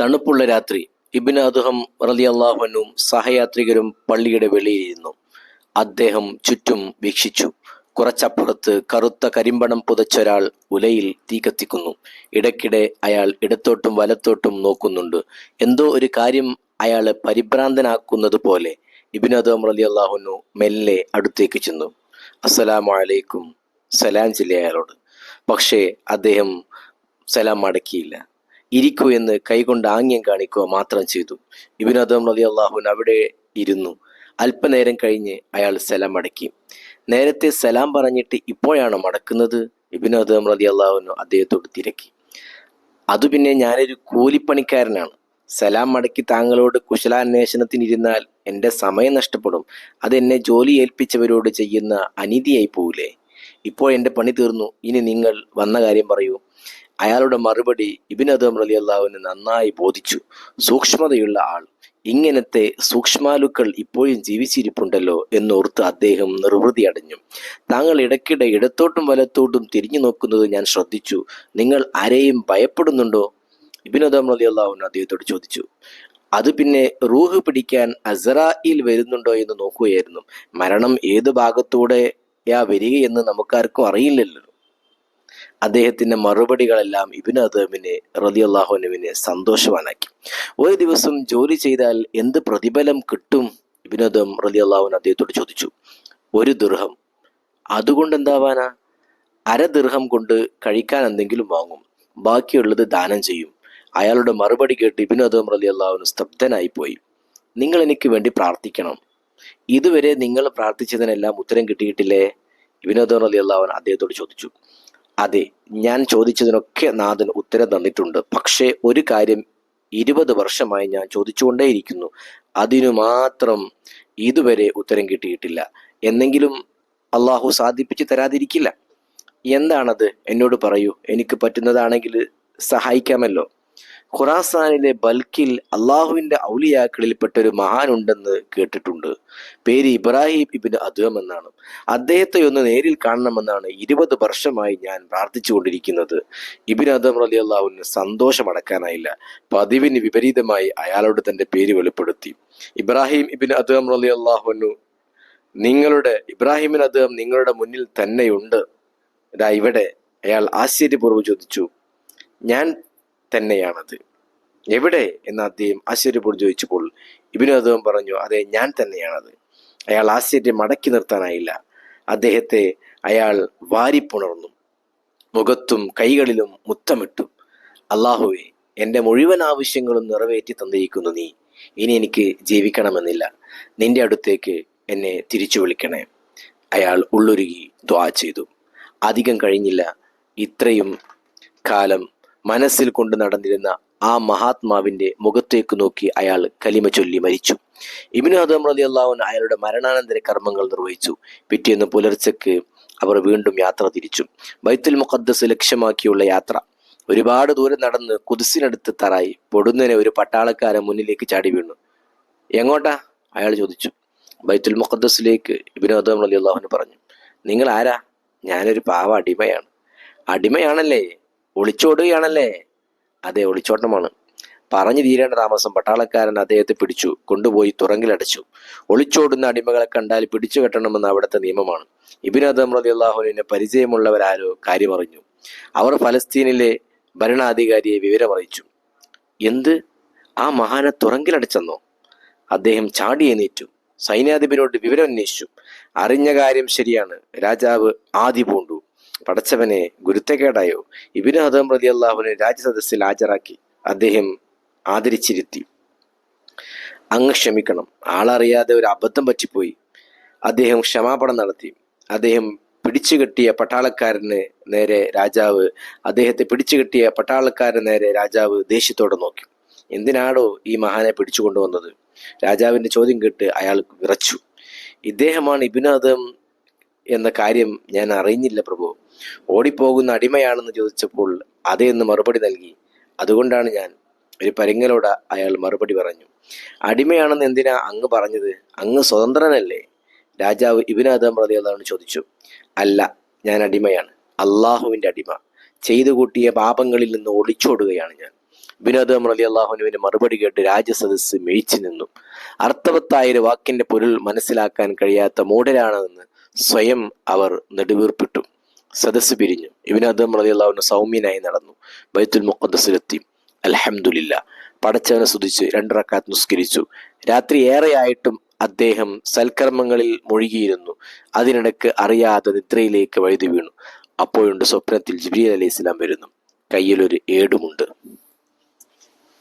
തണുപ്പുള്ള രാത്രി ഇബിൻ അദ്ദേഹം റലി അള്ളാഹുവനും സഹയാത്രികരും പള്ളിയുടെ വെളിയിലിരുന്നു. അദ്ദേഹം ചുറ്റും വീക്ഷിച്ചു. കുറച്ചപ്പുറത്ത് കറുത്ത കരിമ്പണം പുതച്ചൊരാൾ ഉലയിൽ തീ കത്തിക്കുന്നു. ഇടയ്ക്കിടെ അയാൾ ഇടത്തോട്ടും വലത്തോട്ടും നോക്കുന്നുണ്ട്. എന്തോ ഒരു കാര്യം അയാളെ പരിഭ്രാന്തനാക്കുന്നത് പോലെ ഇബിന് അതുഹം റലി അള്ളാഹുനു മെല്ലെ അടുത്തേക്ക് ചെന്നു. അസ്സലാമു അലൈക്കും. സലാം ചൊല്ലി അയാളോട്. പക്ഷേ അദ്ദേഹം സലാം മടക്കിയില്ല ഇരിക്കൂ എന്ന് കൈകൊണ്ട് ആംഗ്യം കാണിക്കുക മാത്രം ചെയ്തു. ഇബിൻ അദം റലി അള്ളാഹുൻ അവിടെ ഇരുന്നു. അല്പനേരം കഴിഞ്ഞ് അയാൾ സലാം മടക്കി നേരത്തെ സലാം പറഞ്ഞിട്ട് ഇപ്പോഴാണോ മടക്കുന്നത്? ഇബിൻ അദം റലി അള്ളാഹുനു അദ്ദേഹത്തോട് തിരക്കി. അത് പിന്നെ ഞാനൊരു കൂലിപ്പണിക്കാരനാണ്. സലാം മടക്കി താങ്കളോട് കുശലാന്വേഷണത്തിന് ഇരുന്നാൽ എന്റെ സമയം നഷ്ടപ്പെടും. അത് എന്നെ ജോലി ഏൽപ്പിച്ചവരോട് ചെയ്യുന്ന അനീതിയായി പോവില്ലേ? ഇപ്പോൾ എന്റെ പണി തീർന്നു. ഇനി നിങ്ങൾ വന്ന കാര്യം പറയൂ. അയാളുടെ മറുപടി ഇബിൻ അദം റലി അള്ളാഹുവിന് നന്നായി ബോധിച്ചു. സൂക്ഷ്മതയുള്ള ആൾ ഇങ്ങനത്തെ സൂക്ഷ്മാലുക്കൾ ഇപ്പോഴും ജീവിച്ചിരിപ്പുണ്ടല്ലോ എന്നോർത്ത് അദ്ദേഹം നിർവൃതി അടഞ്ഞു. താങ്കൾ ഇടയ്ക്കിടെ ഇടത്തോട്ടും വലത്തോട്ടും തിരിഞ്ഞു നോക്കുന്നത് ഞാൻ ശ്രദ്ധിച്ചു. നിങ്ങൾ ആരെയും ഭയപ്പെടുന്നുണ്ടോ? ഇബിൻ അദം റലി അള്ളാഹുൻ അദ്ദേഹത്തോട് ചോദിച്ചു. അത് പിന്നെ റൂഹ് പിടിക്കാൻ അസറായിൽ വരുന്നുണ്ടോ എന്ന് നോക്കുകയായിരുന്നു. മരണം ഏത് ഭാഗത്തൂടെയാ വരികയെന്ന് നമുക്കാർക്കും അറിയില്ലല്ലോ. അദ്ദേഹത്തിന്റെ മറുപടികളെല്ലാം ഇബിൻ അദമിനെ റലി അള്ളാഹുനുവിനെ സന്തോഷവാനാക്കി. ഒരു ദിവസം ജോലി ചെയ്താൽ എന്ത് പ്രതിഫലം കിട്ടും? ഇബിൻ അദം റലി അള്ളാഹുൻ അദ്ദേഹത്തോട് ചോദിച്ചു. ഒരു ദൃഹം അതുകൊണ്ട് എന്താവാനാ? അര ദൃഹം കൊണ്ട് കഴിക്കാൻ എന്തെങ്കിലും വാങ്ങും. ബാക്കിയുള്ളത് ദാനം ചെയ്യും. അയാളുടെ മറുപടി കേട്ട് റലി അള്ളാഹുന് സ്തബ്ധനായി പോയി നിങ്ങൾ എനിക്ക് വേണ്ടി പ്രാർത്ഥിക്കണം. ഇതുവരെ നിങ്ങൾ പ്രാർത്ഥിച്ചതിനെല്ലാം ഉത്തരം കിട്ടിയിട്ടില്ലേ? വിനോദം അദം റലി അള്ളാഹുൻ അദ്ദേഹത്തോട് ചോദിച്ചു. അതെ ഞാൻ ചോദിച്ചതിനൊക്കെ നാഥൻ ഉത്തരം തന്നിട്ടുണ്ട്. പക്ഷേ ഒരു കാര്യം ഇരുപത് വർഷമായി ഞാൻ ചോദിച്ചുകൊണ്ടേയിരിക്കുന്നു. അതിനു മാത്രം ഇതുവരെ ഉത്തരം കിട്ടിയിട്ടില്ല. എന്നെങ്കിലും അള്ളാഹു സാധിപ്പിച്ചു തരാതിരിക്കില്ല. എന്താണത്? എന്നോട് പറയൂ. എനിക്ക് പറ്റുന്നതാണെങ്കിൽ സഹായിക്കാമല്ലോ. ഖുറാസാനിലെ ബൽക്കിൽ അള്ളാഹുവിന്റെ ഔലിയാക്കളിൽപ്പെട്ട ഒരു മഹാനുണ്ടെന്ന് കേട്ടിട്ടുണ്ട്. പേര് ഇബ്രാഹിം ഇബിന് അദ്വം എന്നാണ്. അദ്ദേഹത്തെ ഒന്ന് നേരിൽ കാണണമെന്നാണ് ഇരുപത് വർഷമായി ഞാൻ പ്രാർത്ഥിച്ചുകൊണ്ടിരിക്കുന്നത്. ഇബിൻ അദം അലി അള്ളാഹുവിന് സന്തോഷമടക്കാനായില്ല. പതിവിന് വിപരീതമായി അയാളോട് തന്റെ പേര് വെളിപ്പെടുത്തി. ഇബ്രാഹിം ഇബിൻ അദ്വം അലി അള്ളാഹുനു നിങ്ങളുടെ ഇബ്രാഹിമിൻ അദ്ദേഹം നിങ്ങളുടെ മുന്നിൽ തന്നെയുണ്ട്. ഇതാ ഇവിടെ അയാൾ ആശ്ചര്യപൂർവം ചോദിച്ചു ഞാൻ തന്നെയാണത്. എവിടെ? എന്ന് അദ്ദേഹം ആശ്ചര്യപ്പെട്ട് ചോദിച്ചപ്പോൾ ഇബിനു അദ്ദേഹം പറഞ്ഞു അതെ ഞാൻ തന്നെയാണത്. അയാൾ ആശ്ചര്യം മടക്കി നിർത്താനായില്ല. അദ്ദേഹത്തെ അയാൾ വാരിപ്പുണർന്നു. മുഖത്തും കൈകളിലും മുത്തമിട്ടു. അള്ളാഹുവെ എന്റെ മുഴുവൻ ആവശ്യങ്ങളും നിറവേറ്റി തന്നിരിക്കുന്നു നീ. ഇനി എനിക്ക് ജീവിക്കണമെന്നില്ല. നിന്റെ അടുത്തേക്ക് എന്നെ തിരിച്ചു വിളിക്കണേ. അയാൾ ഉള്ളൊരുകി ദ്വാ ചെയ്തു. അധികം കഴിഞ്ഞില്ല. ഇത്രയും കാലം മനസ്സിൽ കൊണ്ട് നടന്നിരുന്ന ആ മഹാത്മാവിന്റെ മുഖത്തേക്ക് നോക്കി അയാൾ കലിമ ചൊല്ലി മരിച്ചു. ഇബിനു ഹദം റതി അള്ളാഹുൻ അയാളുടെ മരണാനന്തര കർമ്മങ്ങൾ നിർവഹിച്ചു. പിറ്റേന്ന് പുലർച്ചയ്ക്ക് അവർ വീണ്ടും യാത്ര തിരിച്ചു. ബൈത്തുൽ മുഖദ്ദസ് ലക്ഷ്യമാക്കിയുള്ള യാത്ര. ഒരുപാട് ദൂരം നടന്ന് കുതിസിനടുത്ത് തറായി പൊടുന്നനെ ഒരു പട്ടാളക്കാരൻ മുന്നിലേക്ക് ചാടി വീണു. എങ്ങോട്ടാ? അയാൾ ചോദിച്ചു. ബൈത്തുൽ മുഖദ്ദസിലേക്ക് ഇബിനു ഹദം അള്ളാഹുന് പറഞ്ഞു നിങ്ങൾ ആരാ? ഞാനൊരു പാവ അടിമയാണ്. അടിമയാണല്ലേ? ഒളിച്ചോടുകയാണല്ലേ? അതെ ഒളിച്ചോട്ടമാണ്. പറഞ്ഞു തീരേണ്ട താമസം പട്ടാളക്കാരൻ അദ്ദേഹത്തെ പിടിച്ചു കൊണ്ടുപോയി തുറങ്കിലടച്ചു ഒളിച്ചോടുന്ന അടിമകളെ കണ്ടാൽ പിടിച്ചു കെട്ടണമെന്ന് അവിടുത്തെ നിയമമാണ്. ഇബിനദം അള്ളാഹുവിനെ പരിചയമുള്ളവരാരോ കാര്യമറിഞ്ഞു. അവർ ഫലസ്തീനിലെ ഭരണാധികാരിയെ വിവരമറിയിച്ചു. എന്ത്? ആ മഹാനെ തുറങ്കിലടച്ചെന്നോ അദ്ദേഹം ചാടി എണീറ്റു. സൈന്യാധിപനോട് വിവരം അന്വേഷിച്ചു അറിഞ്ഞ കാര്യം ശരിയാണ്. രാജാവ് ആദി പൂണ്ടു. പടച്ചവനെ ഗുരുത്തക്കേടായോ? ഇബിന് ഹദം പ്രതി അള്ളാഹുവിനെ രാജ്യസദസ്സിൽ ഹാജരാക്കി അദ്ദേഹം ആദരിച്ചിരുത്തി. അങ്ങ് ക്ഷമിക്കണം. ആളറിയാതെ ഒരു അബദ്ധം പറ്റിപ്പോയി. അദ്ദേഹം ക്ഷമാപണം നടത്തി. അദ്ദേഹം പിടിച്ചുകെട്ടിയ പട്ടാളക്കാരന് നേരെ രാജാവ് അദ്ദേഹത്തെ പിടിച്ചുകെട്ടിയ പട്ടാളക്കാരന് നേരെ രാജാവ് ദേഷ്യത്തോടെ നോക്കി. എന്തിനാണോ ഈ മഹാനെ പിടിച്ചുകൊണ്ടുവന്നത്? രാജാവിന്റെ ചോദ്യം കേട്ട് അയാൾ വിറച്ചു. ഇദ്ദേഹമാണ് ഇബിനദം എന്ന കാര്യം ഞാൻ അറിയുന്നില്ല പ്രഭു. ഓടിപ്പോകുന്ന അടിമയാണെന്ന് ചോദിച്ചപ്പോൾ അതേ എന്ന് മറുപടി നൽകി. അതുകൊണ്ടാണ് ഞാൻ ഒരു പരിങ്ങലോട് അയാൾ മറുപടി പറഞ്ഞു. അടിമയാണെന്ന് എന്തിനാ അങ്ങ് പറഞ്ഞത്? അങ്ങ് സ്വതന്ത്രനല്ലേ? രാജാവ് ഇബിനാദം പ്രതികളാണ് ചോദിച്ചു. അല്ല ഞാൻ അടിമയാണ്. അള്ളാഹുവിന്റെ അടിമ. ചെയ്തു കൂട്ടിയ പാപങ്ങളിൽ നിന്ന് ഒളിച്ചോടുകയാണ് ഞാൻ. ബിനോദം അലി അള്ളാഹുനുവിന് മറുപടി കേട്ട് രാജസദസ് മേയിച്ചു നിന്നു. അർത്ഥവത്തായ ഒരു വാക്കിന്റെ പൊരുൾ മനസ്സിലാക്കാൻ കഴിയാത്ത മൂഢരാണെന്ന് സ്വയം അവർ നെടുവീർപ്പിട്ടു. സദസ്സ് പിരിഞ്ഞു. ഇബിനദം റലി അള്ളാഹുന് സൗമ്യനായി നടന്നു. ബൈത്തുൽ മുഖദ്സിലെത്തി അലഹമുല്ല പടച്ചവനെ സ്തുതിച്ച് രണ്ടിറക്കാത്ത് നിസ്കരിച്ചു. രാത്രി ഏറെയായിട്ടും അദ്ദേഹം സൽക്കർമ്മങ്ങളിൽ മുഴുകിയിരുന്നു. അതിനിടക്ക് അറിയാതെ നിദ്രയിലേക്ക് വഴുതി വീണു. അപ്പോഴുണ്ട് സ്വപ്നത്തിൽ ജിബ്രീൽ അലൈഹി ഇസ്ലാം വരുന്നു. കയ്യിലൊരു ഏടുമുണ്ട്.